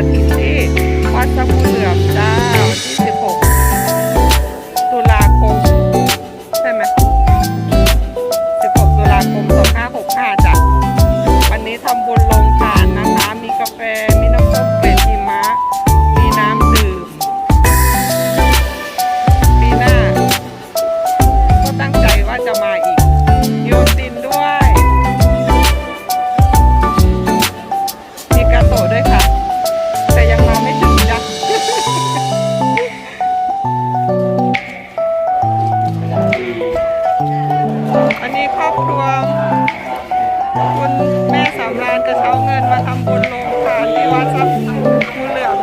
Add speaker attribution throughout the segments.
Speaker 1: Gracias. แม่สำรานก็เช้าเงินมาทำบุญลงทานที่วัดสักย์ภูเหลือง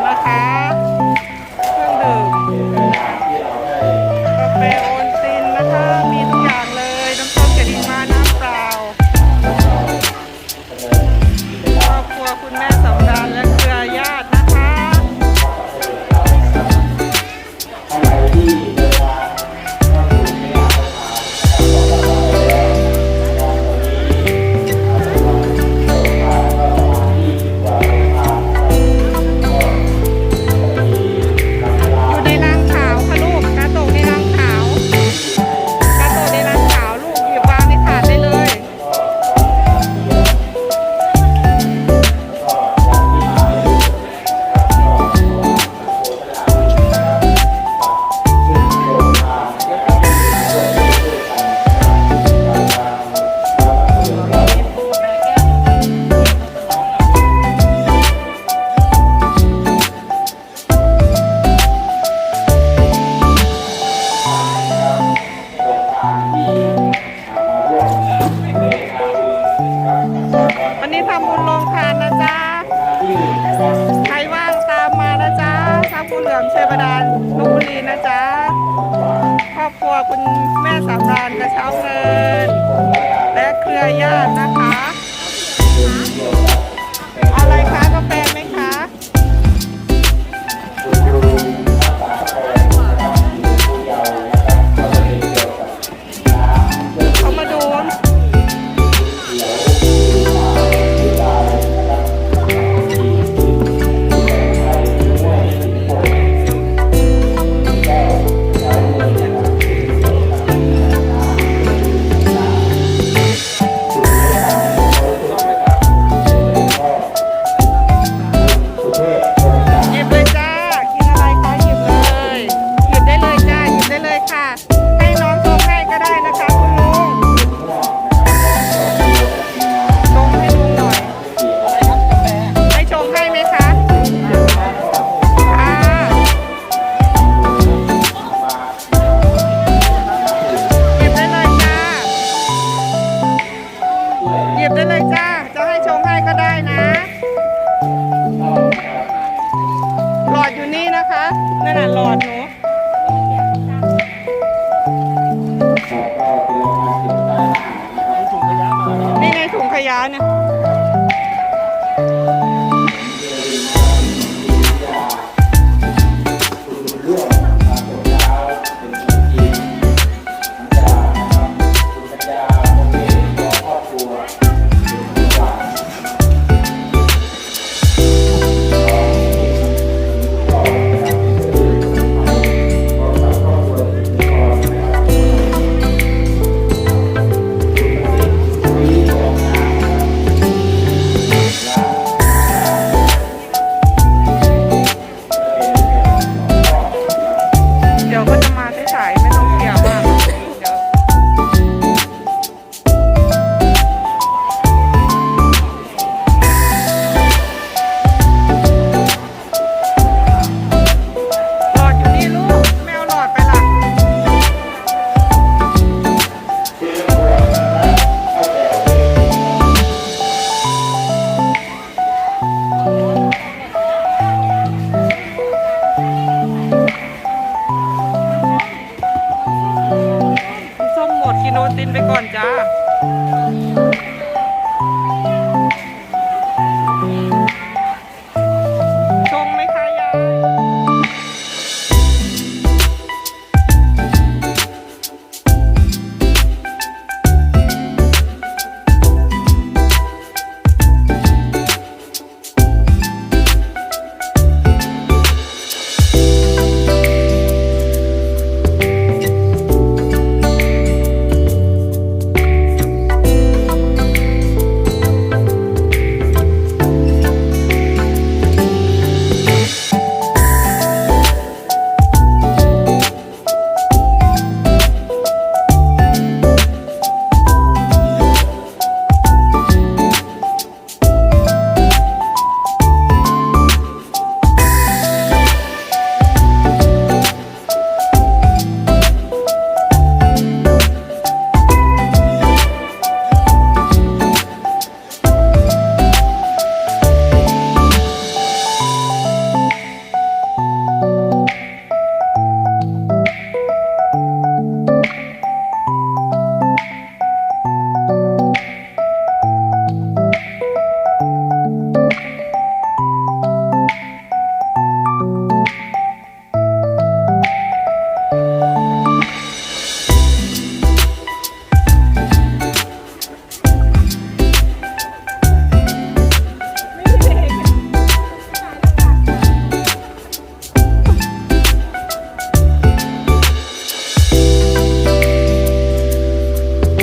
Speaker 1: คุณแม่สามรานกระเช้าง
Speaker 2: ย kaya na. ก่อนจ้า